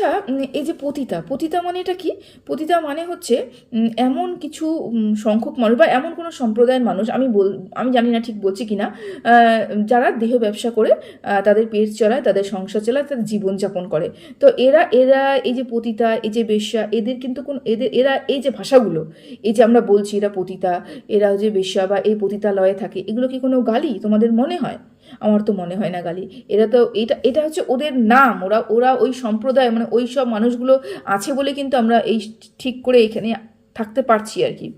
আচ্ছা এই যে পতিতা পতিতা মানে এটা কি? পতিতা মানে হচ্ছে এমন কিছু সংখ্যক মানুষ বা এমন কোনো সম্প্রদায়ের মানুষ, আমি বল, আমি জানি না ঠিক বলছি কি না যারা দেহ ব্যবসা করে তাদের পেট চলায়, তাদের সংসার চালায়, তাদের জীবনযাপন করে। তো এরা এরা এই যে পতিতা, এই যে বেশ্যা, এদের কিন্তু কোন, এদের, এরা এই যে ভাষাগুলো, এই যে আমরা বলছি এরা পতিতা, এরা যে বেশ্যা বা এই পতিতালয়ে থাকে, এগুলো কি কোনো গালি তোমাদের মনে হয়? আমার তো মনে হয় না গালি। এরা তো এটা এটা হচ্ছে ওদের নাম। ওরা ওরা ওই সম্প্রদায় মানে ওই সব মানুষগুলো আছে বলে কিন্তু আমরা এই ঠিক করে এখানে থাকতে পারছি আর কি।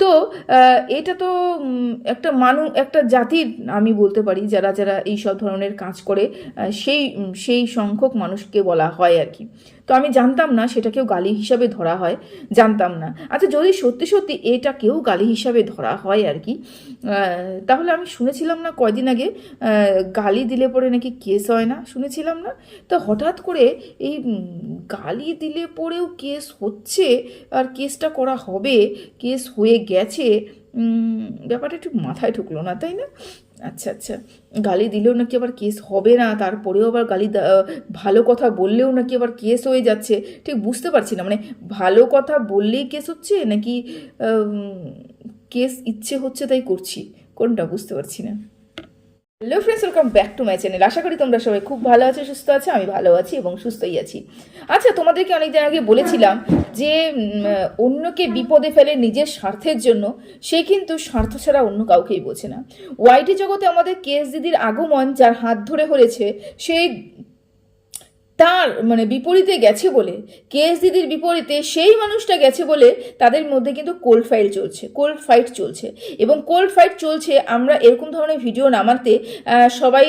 তো এটা তো একটা মানুষ একটা জাতির আমি বলতে পারি যারা যারা এই সব ধরনের কাজ করে সেই সেই সংখ্যক মানুষকে বলা হয় আর কি। তো আমি জানতাম না সেটাকেও গালি হিসাবে ধরা হয়, জানতাম না। আচ্ছা যদি সত্যি সত্যি এটাকেও গালি হিসাবে ধরা হয় আর কি তাহলে আমি শুনেছিলাম না কয়দিন আগে গালি দিলে পরে নাকি কেস হয় না? শুনেছিলাম না? তো হঠাৎ করে এই গালি দিলে পরেও কেস হচ্ছে আর কেসটা করা হবে, কেস হয়ে গেছে ব্যাপারটা একটু মাথায় ঢুকলো না, তাই না? আচ্ছা আচ্ছা। গালি দিলেও নাকি আবার কেস হবে না, তারপরেও আবার গালি ভালো কথা বললেও নাকি আবার কেস হয়ে যাচ্ছে। ঠিক বুঝতে পারছি না মানে ভালো কথা বললেই কেস হচ্ছে নাকি কেস ইচ্ছে হচ্ছে তাই করছি? কোনটা বুঝতে পারছি না। Hello friends welcome back to my channel আশা করি তোমরা সবাই খুব ভালো আছো, সুস্থ আছো, আমি ভালো আছি এবং সুস্থই আছি। আচ্ছা তোমাদেরকে অনেকদিন আগে বলেছিলাম যে অন্যকে বিপদে ফেলে নিজের স্বার্থের জন্য সে কিন্তু স্বার্থ ছাড়া অন্য কাউকেই বোঝে না। ওয়াইটি জগতে আমাদের কেস দিদির আগমন, যার হাত ধরে হয়েছে সেই তার মানে বিপরীতে গেছে বলে, কেএস দিদির বিপরীতে সেই মানুষটা গেছে বলে তাদের মধ্যে কিন্তু কোল্ড ফাইট চলছে কোল্ড ফাইট চলছে। এবং কোল্ড ফাইট চলছে, আমরা এরকম ধরনের ভিডিও নামাতে সবাই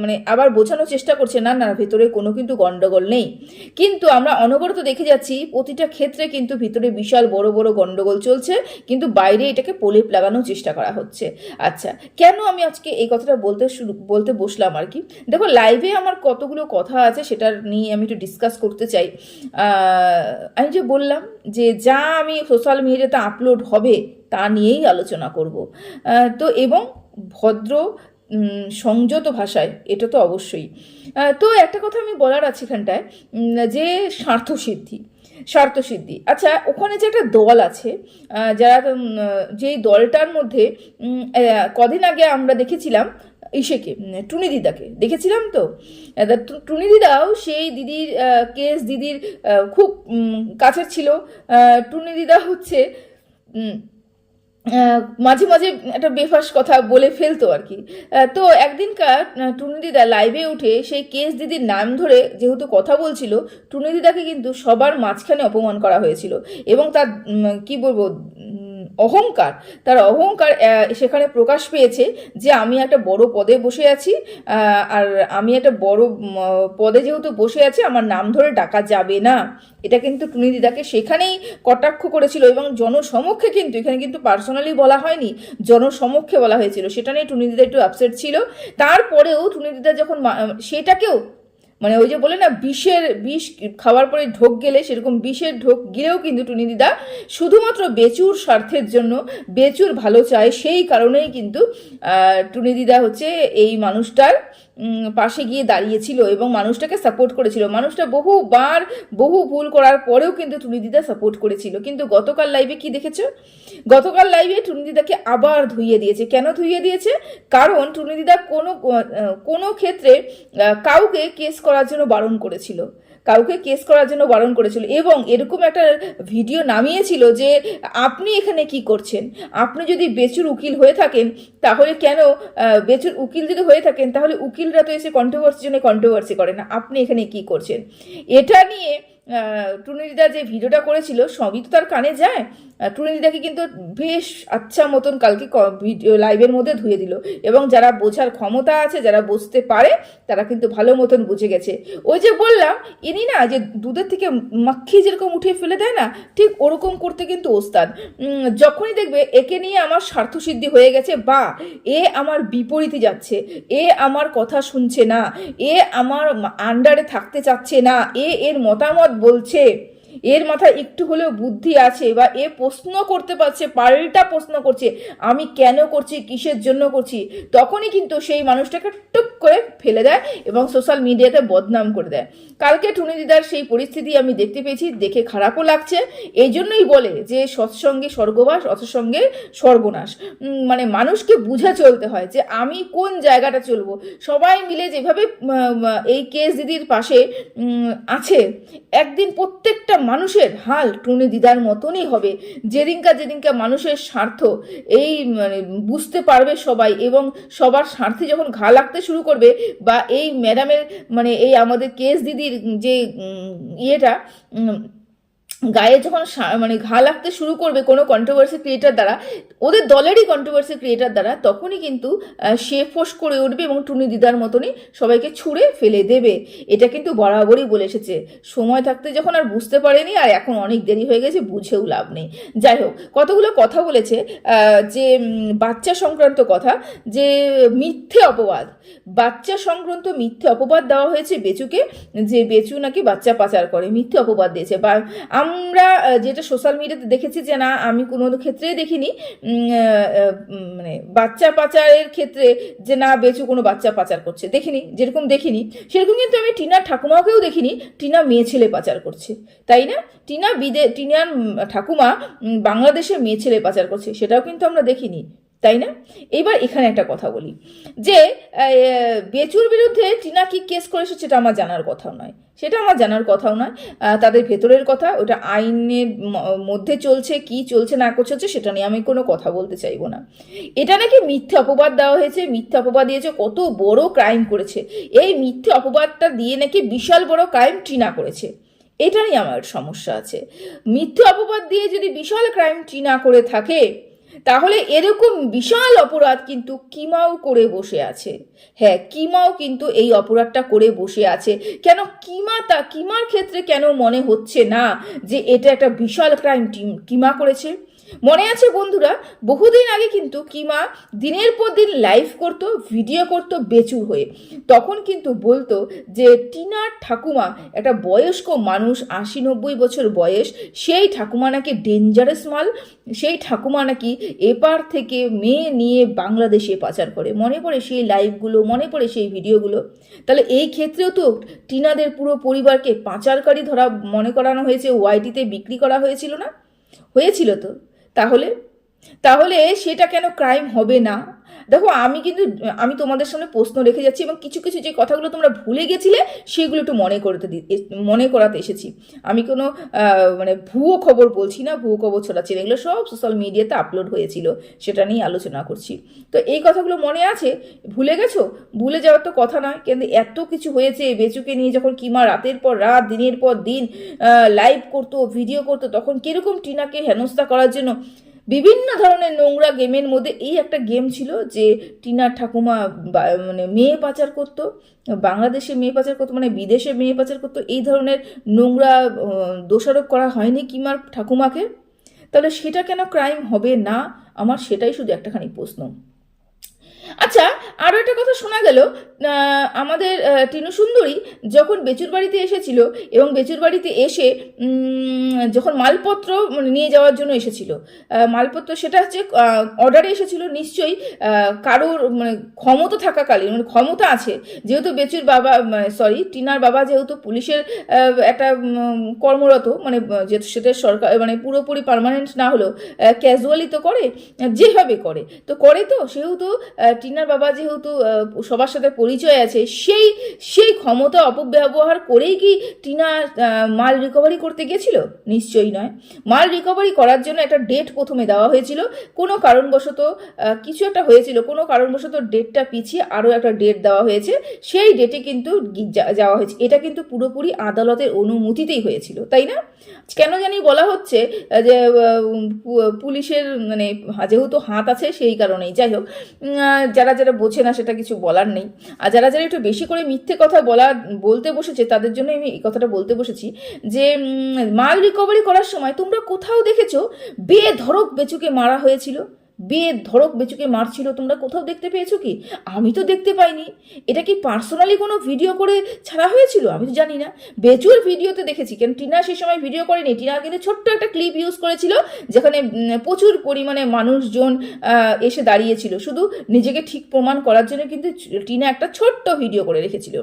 মানে আবার বোঝানোর চেষ্টা করছে, না না, ভেতরে কোনো কিন্তু গণ্ডগোল নেই। কিন্তু আমরা অনবরত দেখে যাচ্ছি, প্রতিটা ক্ষেত্রে কিন্তু ভিতরে বিশাল বড় বড় গণ্ডগোল চলছে, কিন্তু বাইরে এটাকে প্রলেপ লাগানোর চেষ্টা করা হচ্ছে। আচ্ছা কেন আমি আজকে এই কথাটা বলতে শুরু, বলতে বসলাম আর কি? দেখো লাইভে আমার কতগুলো কথা আছে সেটা নিয়ে আমি একটু ডিসকাস করতে চাই। আমি যে বললাম যে যা আমি সোশ্যাল মিডিয়াতে আপলোড হবে তা নিয়েই আলোচনা করব। তো এবং ভদ্র সংযত ভাষায় এটা তো অবশ্যই। তো একটা কথা আমি বলার আছে এখানটায় যে স্বার্থসিদ্ধি স্বার্থসিদ্ধি আচ্ছা ওখানে যে একটা দল আছে যারা যেই দলটার মধ্যে কদিন আগে আমরা দেখেছিলাম ইসেকে টুনি দিদাকে। দেখেছিলাম তো? টুনি দিদাও সেই দিদির কেস দিদির খুব কাছের ছিল। টুনি দিদা হচ্ছে মাঝে মাঝে একটা বেফাস কথা বলে ফেলতো আর কি। তো একদিনকার টুনি দিদা লাইভে উঠে সেই কেস দিদির নাম ধরে যেহেতু কথা বলছিল, টুনি দিদাকে কিন্তু সবার মাঝখানে অপমান করা হয়েছিল। এবং তার কি বলব অহংকার। তার অহংকার সেখানে প্রকাশ পেয়েছে যে আমি একটা বড় পদে বসে আছি আর আমি একটা বড় পদে যেহেতু বসে আছি, আমার নাম ধরে ডাকা যাবে না। এটা কিন্তু টুনি দিদাকে সেখানেই কটাক্ষ করেছিল এবং জনসমক্ষে কিন্তু, এখানে কিন্তু পার্সোনালি বলা হয়নি, জনসমক্ষে বলা হয়েছিল। সেটা নিয়ে টুনি দিদা একটু আপসেট ছিল। তারপরেও টুনি দিদা যখন সেটাকেও মানে ওই যে বলে না, বিষের, বিষ খাওয়ার পরে ঢোক গেলে সেরকম বিষের ঢোক গিলেও কিন্তু টুনি দিদা শুধুমাত্র বেচুর স্বার্থের জন্য বেচুর ভালো চায়, সেই কারণেই কিন্তু টুনি দিদা হচ্ছে এই মানুষটার পাশে গিয়ে দাঁড়িয়েছিল এবং মানুষটাকে সাপোর্ট করেছিল। মানুষটা বহুবার বহু ভুল করার পরেও কিন্তু টুনিদিদা সাপোর্ট করেছিল। কিন্তু গতকাল লাইভে কি দেখেছ? গতকাল লাইভে টুনিদিদাকে আবার ধুইয়ে দিয়েছে। কেন ধুইয়ে দিয়েছে? কারণ টুনিদিদা কোনো কোনো ক্ষেত্রে কাউকে কেস করার জন্য বারণ করেছিল। কাউকে কেস করার জন্য বারণ করেছিল এবং এরকম একটা ভিডিও নামিয়েছিল যে আপনি এখানে কি করছেন? আপনি যদি বেচুর উকিল হয়ে থাকেন, তাহলে কেন বেচুর উকিল যদি হয়ে থাকেন, তাহলে উকিলরা তো এসে কন্ট্রোভার্সির জন্য কন্ট্রোভার্সি করে না। আপনি এখানে কি করছেন? এটা নিয়ে টুনিদিদা যে ভিডিওটা করেছিল, সবই তো তার কানে যায়। টুনিদিদাকে কিন্তু বেশ আচ্ছা মতন কালকে ভিডিও, লাইভের মধ্যে ধুয়ে দিল। এবং যারা বোঝার ক্ষমতা আছে, যারা বুঝতে পারে, তারা কিন্তু ভালো মতন বুঝে গেছে। ওই যে বললাম, ইনি না যে দুধের থেকে মাখি যেরকম উঠিয়ে ফেলে দেয় না, ঠিক ওরকম করতে কিন্তু ওস্তাদ। যখনই দেখবে, একে নিয়ে আমার স্বার্থসিদ্ধি হয়ে গেছে, বা এ আমার বিপরীতে যাচ্ছে, এ আমার কথা শুনছে না, এ আমার আন্ডারে থাকতে চাচ্ছে না, এ এর মতামত বলছে এর মাথায় একটু হলেও বুদ্ধি আছে বা এ প্রশ্ন করতে পারছে, পাল্টা প্রশ্ন করছে, আমি কেন করছি, কিসের জন্য করছি, তখনই কিন্তু সেই মানুষটাকে টুক করে ফেলে দেয় এবং সোশ্যাল মিডিয়াতে বদনাম করে দেয়। কালকে টুনি দিদার সেই পরিস্থিতি আমি দেখতে পেয়েছি, দেখে খারাপও লাগছে। এই জন্যই বলে যে সৎসঙ্গে স্বর্গবাস, অসৎসঙ্গে সর্বনাশ মানে মানুষকে বুঝে চলতে হয় যে আমি কোন জায়গাটা চলবো। সবাই মিলে যেভাবে এই কেস দিদির পাশে আছে, একদিন প্রত্যেকটা মানুষের হাল টুনি দিদার মতনই হবে। যেদিনকা যেদিনকা মানুষের স্বার্থ, এই মানে বুঝতে পারবে সবাই এবং সবার স্বার্থে যখন ঘা লাগতে শুরু করবে বা এই ম্যাডামের মানে এই আমাদের কেস দিদির যে ইয়েটা গায়ে যখন মানে ঘা লাগতে শুরু করবে কোনো কন্ট্রোভার্সি ক্রিয়েটার দ্বারা, ওদের দলেরই কন্ট্রোভার্সি ক্রিয়েটার দ্বারা, তখনই কিন্তু সে ফোঁস করে উঠবে এবং টুনি দিদার মতনই সবাইকে ছুঁড়ে ফেলে দেবে। এটা কিন্তু বরাবরই বলে এসেছে। সময় থাকতে যখন আর বুঝতে পারেনি, আর এখন অনেক দেরি হয়ে গেছে, বুঝেও লাভ নেই। যাই হোক, কতগুলো কথা বলেছে যে বাচ্চা সংক্রান্ত কথা, যে, মিথ্যে অপবাদ। বাচ্চা সংক্রান্ত মিথ্যে অপবাদ দেওয়া হয়েছে বেচুকে, যে বেচু নাকি বাচ্চা পাচার করে, মিথ্যে অপবাদ দিয়েছে। বা আমরা যেটা সোশ্যাল মিডিয়াতে দেখেছি যে না, আমি কোনো ক্ষেত্রেই দেখিনি মানে বাচ্চা পাচারের ক্ষেত্রে যে না, বেচু কোনো বাচ্চা পাচার করছে। দেখিনি, যেরকম দেখিনি। সেরকম কিন্তু আমি টিনার ঠাকুমাকেও দেখিনি, টিনা মেয়ে ছেলে পাচার করছে। তাই না? টিনা বিদে, টিনার ঠাকুমা বাংলাদেশে মেয়ে ছেলে পাচার করছে, সেটাও কিন্তু আমরা দেখিনি। তাই না? এবার এখানে একটা কথা বলি। যে বেচুর বিরুদ্ধে টিনা কি কেস করেছে সেটা আমার জানার কথাও নয়। সেটা আমার জানার কথাও নয়। তাদের ভেতরের কথা, ওটা আইনের মধ্যে চলছে, কি চলছে, না চলছে সেটা নিয়ে আমি কোনো কথা বলতে চাইব না। এটা নাকি মিথ্যে অপবাদ দেওয়া হয়েছে, মিথ্যে অপবাদ দিয়েছে, কত বড় ক্রাইম করেছে। এই মিথ্যে অপবাদটা দিয়ে নাকি বিশাল বড় ক্রাইম টিনা করেছে। এটা নিয়ে আমার সমস্যা আছে। মিথ্যে অপবাদ দিয়ে যদি বিশাল ক্রাইম টিনা করে থাকে তাহলে এরকম বিশাল অপরাধ কিন্তু কিমাও করে বসে আছে। হ্যাঁ কিমাও কিন্তু এই অপরাধটা করে বসে আছে। কেন কিমা তা, কিমার ক্ষেত্রে কেন মনে হচ্ছে না যে এটা একটা বিশাল ক্রাইম টিম কিমা করেছে? মনে আছে বন্ধুরা? বহুদিন আগে কিন্তু কিমা দিনের পর দিন লাইভ করতো ভিডিও করতো বেচুর হয়ে। তখন কিন্তু বলতো যে, টিনার ঠাকুমা, একটা বয়স্ক মানুষ আশি নব্বই বছর বয়স, সেই ঠাকুমা নাকি ডেঞ্জারাস মাল, সেই ঠাকুমা নাকি এপার থেকে মেয়ে নিয়ে বাংলাদেশে পাচার করে। মনে পড়ে সেই লাইভগুলো মনে পড়ে সেই ভিডিওগুলো তাহলে এই ক্ষেত্রেও তো টিনাদের পুরো পরিবারকে পাচারকারী ধরা মনে করানো হয়েছে, ওয়াইটিতে বিক্রি করা হয়েছিল না? হয়েছিল তো। তাহলে তাহলে সেটা কেন ক্রাইম হবে না? দেখো, আমি কিন্তু, আমি তোমাদের সামনে প্রশ্ন রেখে যাচ্ছি এবং কিছু কিছু যে কথাগুলো তোমরা ভুলে গেছিলে, সেগুলো একটু মনে করতে দি- মনে করাতে এসেছি। আমি কোনো মানে ভুয়ো খবর বলছি না, ভুয়ো খবর ছড়াচ্ছি এগুলো সব সোশ্যাল মিডিয়াতে আপলোড হয়েছিল, সেটা নিয়ে আলোচনা করছি। তো এই কথাগুলো মনে আছে? ভুলে গেছো? ভুলে যাওয়ার তো কথা নয়, কিন্তু এত কিছু হয়েছে, বেচুকে নিয়ে যখন কিমা রাতের পর রাত, দিনের পর দিন লাইভ করতো ভিডিও করতো, তখন কীরকম টিনাকে হেনস্থা করার জন্য বিভিন্ন ধরনের নোংরা গেমের মধ্যে এই একটা গেম ছিল যে টিনা ঠাকুমা মানে মেয়ে পাচার করতো বাংলাদেশে মেয়ে পাচার করতো মানে বিদেশে মেয়ে পাচার করতো, এই ধরনের নোংরা দোষারোপ করা হয়নি কিমার ঠাকুমাকে। তাহলে সেটা কেন ক্রাইম হবে না? আমার সেটাই শুধু একটাখানি প্রশ্ন। আচ্ছা আরও একটা কথা শোনা গেল। আমাদের টিনু সুন্দরী যখন বেচুর বাড়িতে এসেছিল এবং বেচুর বাড়িতে এসে যখন মালপত্র মানে নিয়ে যাওয়ার জন্য এসেছিল মালপত্র সেটা হচ্ছে অর্ডারে এসেছিল নিশ্চয়ই কারোর মানে ক্ষমতা থাকাকালীন মানে ক্ষমতা আছে। যেহেতু বেচুর বাবা সরি টিনার বাবা যেহেতু পুলিশের একটা কর্মরত মানে যেহেতু সেটা সরকার মানে পুরোপুরি পার্মানেন্ট না হলেও ক্যাজুয়ালি তো করে, যেভাবে করে। তো করে তো, সেহেতু টিনার বাবা যেহেতু সবার সাথে পরিচয় আছে, সেই সেই ক্ষমতা অপব্যবহার করেই কি টিনা মাল রিকভারি করতে গেছিল? নিশ্চয়ই নয়। মাল রিকভারি করার জন্য একটা ডেট প্রথমে দেওয়া হয়েছিল। কোনো কারণবশত কিছু একটা হয়েছিল, কোনো কারণবশত ডেটটা পিছিয়ে আরও একটা ডেট দেওয়া হয়েছে। সেই ডেটে কিন্তু যাওয়া হয়েছে। এটা কিন্তু পুরোপুরি আদালতের অনুমতিতেই হয়েছিল, তাই না? কেন জানি বলা হচ্ছে যে পুলিশের মানে যেহেতু হাত আছে সেই কারণেই। যাই হোক যারা যারা বোঝে না সেটা কিছু বলার নেই। আর যারা যারা একটু বেশি করে মিথ্যে কথা বলা, বলতে বসেছে, তাদের জন্য আমি এই কথাটা বলতে বসেছি যে মাল রিকভারি করার সময় তোমরা কোথাও দেখেছ বেধরক বেচুকে মারা হয়েছিল? বেদ, ধরক, বেচুকে মারছিল তোমরা কোথাও দেখতে পেয়েছ কি? আমি তো দেখতে পাইনি। এটা কি পার্সোনালি কোনো ভিডিও করে ছাড়া হয়েছিল? আমি তো জানি না। বেচুর ভিডিওতে দেখেছি, কেন টিনা সেই সময় ভিডিও করেনি? টিনা কিন্তু ছোট্ট একটা ক্লিপ ইউজ করেছিল, যেখানে প্রচুর পরিমাণে মানুষজন এসে দাঁড়িয়েছিল। শুধু নিজেকে ঠিক প্রমাণ করার জন্য কিন্তু টিনা একটা ছোট্ট ভিডিও করে রেখেছিল।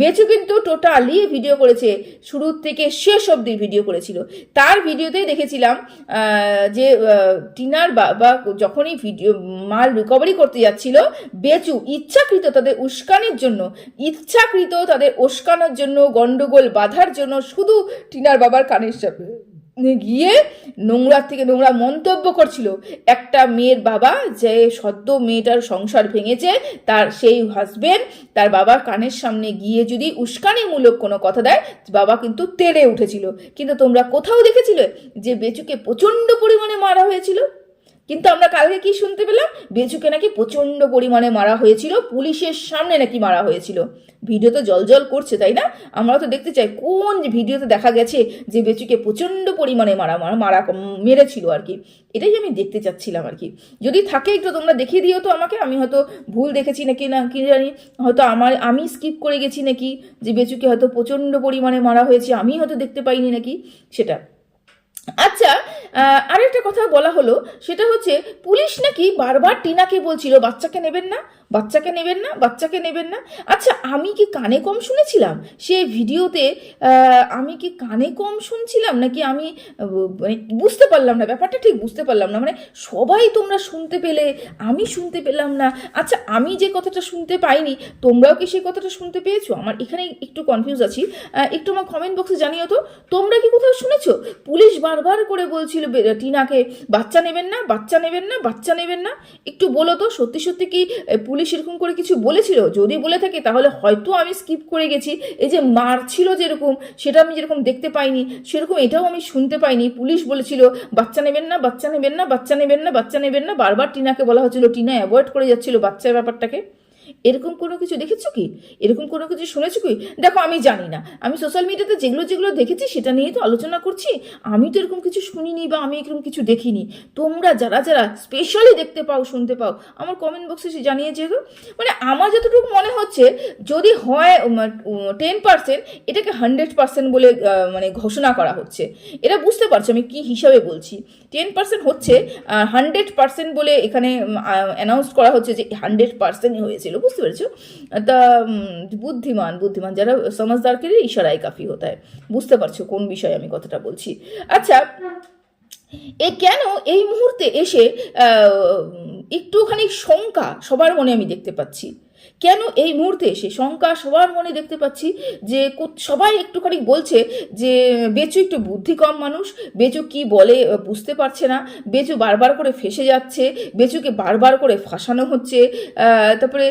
বেচু কিন্তু টোটালি ভিডিও করেছে, শুরু থেকে শেষ অবধি ভিডিও করেছিল। তার ভিডিওতেই দেখেছিলাম যে টিনার বাবা যখনই ভিডিও মাল রিকভারি করতে যাচ্ছিল, বেচু ইচ্ছাকৃত তাদের উস্কানির জন্য, ইচ্ছাকৃত তাদের উস্কানোর জন্য, গন্ডগোল বাঁধার জন্য শুধু টিনার বাবার কানের সামনে গিয়ে নোংরার থেকে নোংরা মন্তব্য করছিল। একটা মেয়ের বাবা যে সদ্য মেয়েটার সংসার ভেঙেছে, তার সেই হাজবেন্ড তার বাবার কানের সামনে গিয়ে যদি উস্কানিমূলক কোনো কথা দেয়, বাবা কিন্তু তেড়ে উঠেছিল। কিন্তু তোমরা কোথাও দেখেছিলে যে বেচুকে প্রচণ্ড পরিমাণে মারা হয়েছিল? কিন্তু আমরা কালকে কি শুনতে পেলাম? বেচুকে নাকি প্রচণ্ড পরিমাণে মারা হয়েছিল, পুলিশের সামনে নাকি মারা হয়েছিল। ভিডিও তো জল করছে, তাই না? আমরা তো দেখতে চাই, কোন ভিডিওতে দেখা গেছে যে বেচুকে প্রচণ্ড পরিমাণে মারা মারা মারা মেরেছিল আর কি। এটাই আমি দেখতে চাচ্ছিলাম আর কি। যদি থাকে একটু তোমরা দেখিয়ে দিও তো আমাকে, আমি হয়তো ভুল দেখেছি নাকি না, কি জানি। হয়তো আমার, আমি স্কিপ করে গেছি নাকি, যে বেচুকে হয়তো প্রচণ্ড পরিমাণে মারা হয়েছে, আমি হয়তো দেখতে পাইনি নাকি, সেটা। আচ্ছা আরেকটা কথা বলা হলো, সেটা হচ্ছে, পুলিশ নাকি বারবার টিনাকে বলছিল, বাচ্চাকে নেবেন না? বাচ্চাকে নেবেন না, বাচ্চাকে নেবেন না। আচ্ছা আমি কি কানে কম শুনেছিলাম? সে ভিডিওতে আমি কি কানে কম শুনছিলাম? নাকি আমি মানে বুঝতে পারলাম না, ব্যাপারটা ঠিক বুঝতে পারলাম না। মানে সবাই তোমরা শুনতে পেলে, আমি শুনতে পেলাম না। আচ্ছা আমি যে কথাটা শুনতে পাইনি, তোমরাও কি সেই কথাটা শুনতে পেয়েছ? আমার এখানে একটু কনফিউজ আছি। একটু আমার কমেন্ট বক্সে জানিও তো, তোমরা কি কোথাও শুনেছো? পুলিশ বারবার করে বলছিল টিনাকে, বাচ্চা নেবেন না, বাচ্চা নেবেন না, বাচ্চা নেবেন না। একটু বলো তো, সত্যি সত্যি কি পুলিশ এরকম করে কিছু বলেছিল? যদি বলে থাকে, তাহলে হয়তো আমি স্কিপ করে গেছি। এই যে মারছিল যেরকম, সেটা আমি যেরকম দেখতে পাইনি, সেরকম এটাও আমি শুনতে পাইনি। পুলিশ বলেছিল, বাচ্চা নেবেন না, বাচ্চা নেবেন না, বাচ্চা নেবেন না, বাচ্চা নেবেন না। বারবার টিনাকে বলা হচ্ছিল, টিনা অ্যাভয়েড করে যাচ্ছিল বাচ্চার ব্যাপারটাকে। এরকম কোনো কিছু দেখেছ কি? এরকম কোনো কিছু শুনেছো কি? দেখো, আমি জানি না। আমি সোশ্যাল মিডিয়াতে যেগুলো যেগুলো দেখেছি, সেটা নিয়ে তো আলোচনা করছি। আমি তো এরকম কিছু শুনিনি বা আমি এরকম কিছু দেখিনি। তোমরা যারা যারা স্পেশালি দেখতে পাও, শুনতে পাও, আমার কমেন্ট বক্সে সে জানিয়ে যেও। মানে আমার যতটুকু মনে হচ্ছে, যদি হয় টেন পার্সেন্ট এটাকে হান্ড্রেড পার্সেন্ট বলে মানে ঘোষণা করা হচ্ছে। এটা বুঝতে পারছ আমি কি হিসাবে বলছি। টেন পার্সেন্ট হচ্ছে হান্ড্রেড পার্সেন্ট বলে এখানে অ্যানাউন্স করা হচ্ছে যে হান্ড্রেড পার্সেন্টই হয়েছিল। বুঝতে পেরেছ? তা বুদ্ধিমান বুদ্ধিমান যারা সমাজদারকে ইশারায় কাফি হতে হয়। বুঝতে পারছ কোন বিষয়ে আমি কথাটা বলছি? আচ্ছা এ কেন এই মুহূর্তে এসে একটুখানি শঙ্কা সবার মনে আমি দেখতে পাচ্ছি? কেন এই মুহূর্তে এসে শঙ্কা সবার মনে দেখতে পাচ্ছি যে সবাই একটুখানি বলছে যে বেচু একটু বুদ্ধি কম মানুষ, বেচু কি বলে বুঝতে পারছে না, বেচু বারবার করে ফেসে যাচ্ছে, বেচুকে বারবার করে ফাঁসানো হচ্ছে তারপরে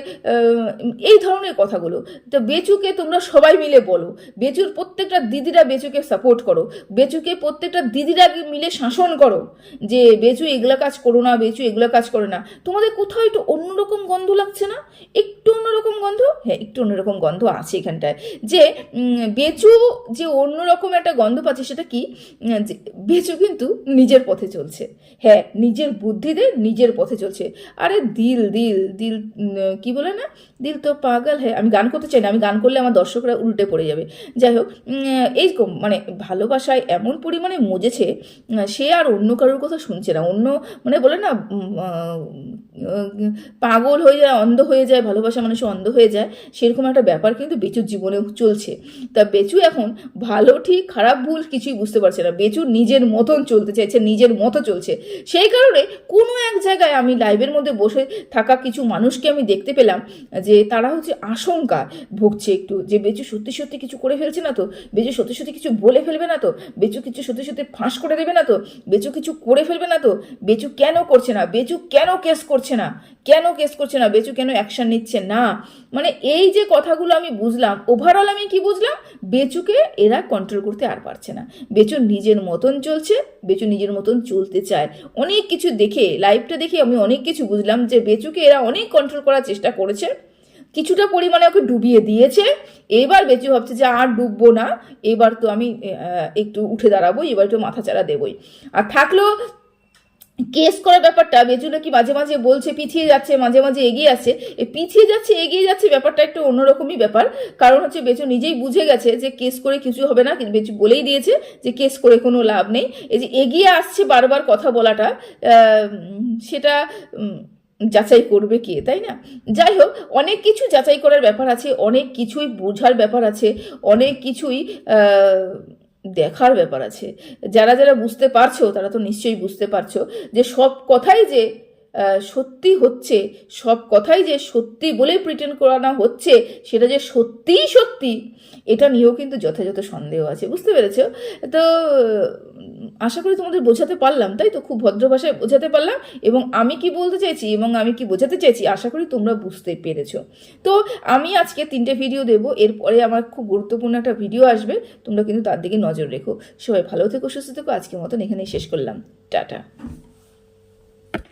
এই ধরনের কথাগুলো। তো বেচুকে তোমরা সবাই মিলে বলো, বেচুর প্রত্যেকটা দিদিরা বেচুকে সাপোর্ট করো, বেচুকে প্রত্যেকটা দিদিরা মিলে শাসন করো, যে বেচু এগুলা কাজ করো না, বেচু এগুলা কাজ করে না। তোমাদের কোথাও একটু অন্যরকম গন্ধ লাগছে না? একটু অন্যরকম গন্ধ হ্যাঁ একটু অন্যরকম গন্ধ আছে এখানটায়। যে বেচু যে অন্যরকম একটা গন্ধ পাচ্ছে সেটা কি? যে বেচু কিন্তু নিজের পথে চলছে। হ্যাঁ নিজের বুদ্ধিতে নিজের পথে চলছে। আরে দিল দিল দিল কি বলে না? দিল তো পাগল হ্যাঁ আমি গান করতে চাই না আমি গান করলে আমার দর্শকরা উল্টে পড়ে যাবে। যাই হোক উম, এই কম- মানে ভালোবাসায় এমন পরিমাণে মজেছে সে আর অন্য কারোর কথা শুনছে না। অন্য মানে বলে না পাগল হয়ে যায় অন্ধ হয়ে যায় ভালোবাসা মানুষ অন্ধ হয়ে যায়। সেরকম একটা ব্যাপার কিন্তু বেচুর জীবনেও চলছে। তা বেচু এখন ভালো, ঠিক, খারাপ, ভুল কিছুই বুঝতে পারছে না। বেচু নিজের মতন চলতে চাইছে, নিজের মতো চলছে। সেই কারণে কোনো এক জায়গায় আমি লাইভের মধ্যে বসে থাকা কিছু মানুষকে আমি দেখতে পেলাম যে তারা হচ্ছে আশঙ্কা ভুগছে একটু যে বেচু সত্যি সত্যি কিছু করে ফেলছে না তো? বেচু সত্যি সত্যি কিছু বলে ফেলবে না তো? বেচু কিছু সত্যি সত্যি ফাঁস করে দেবে না তো? বেচু কিছু করে ফেলবে না তো? বেচু কেন করছে না? বেচু কেন কেস করছে না? কেন কেস করছে না? বেচু কেন অ্যাকশন নিচ্ছে না? মানে এই যে কথাগুলো আমি বুঝলাম ওভারঅল আমি কি বুঝলাম? বেচুকে এরা কন্ট্রোল করতে আর পারছে না। বেচু নিজের মতন চলছে, বেচু নিজের মতন চলতে চায়। অনেক কিছু দেখে লাইভটা দেখে আমি অনেক কিছু বুঝলাম যে বেচুকে এরা অনেক কন্ট্রোল করার চেষ্টা করেছে। কিছুটা পরিমাণে ওকে ডুবিয়ে দিয়েছে। এবার বেচু ভাবছে যে আর ডুববো না, এবার তো আমি একটু উঠে দাঁড়াবো, এবার একটু মাথা চারা দেবই। আর থাকল কেস করার ব্যাপারটা বেজু নাকি মাঝে মাঝে বলছে, পিছিয়ে যাচ্ছে, মাঝে মাঝে এগিয়ে আসছে? পিছিয়ে যাচ্ছে, এগিয়ে যাচ্ছে ব্যাপারটা একটু অন্যরকমই ব্যাপার। কারণ হচ্ছে বেচু নিজেই বুঝে গেছে যে কেস করে কিছু হবে না, কিন্তু বেচু বলেই দিয়েছে যে কেস করে কোনো লাভ নেই। এই যে এগিয়ে আসছে বারবার কথা বলাটা সেটা যাচাই করবে কে, তাই না? যাই হোক, অনেক কিছু যাচাই করার ব্যাপার আছে, অনেক কিছুই বোঝার ব্যাপার আছে, অনেক কিছুই দেখার ব্যাপার আছে। যারা যারা বুঝতে পারছ, তারা তো নিশ্চয়ই বুঝতে পারছ যে সব কথাই যে সত্যি হচ্ছে, সব কথাই যে সত্যি বলেই প্রিটেন্ড করানো হচ্ছে, সেটা যে সত্যিই সত্যি, এটা নিয়েও কিন্তু যথাযথ সন্দেহ আছে, বুঝতে পেরেছ? তো আশা করি তোমাদের বোঝাতে পারলাম, তাই তো? খুব ভদ্র ভাষায় বোঝাতে পারলাম, এবং আমি কি বলতে চাইছি, এবং আমি কি বোঝাতে চাইছি, আশা করি তোমরা বুঝতে পেরেছ। তো, আমি আজকে তিনটে ভিডিও দেবো, এরপরে আমার খুব গুরুত্বপূর্ণ একটা ভিডিও আসবে, তোমরা কিন্তু তার দিকে নজর রেখো। সবাই ভালো থেকো, সুস্থ থেকো, আজকের মতন এখানেই শেষ করলাম। টাটা।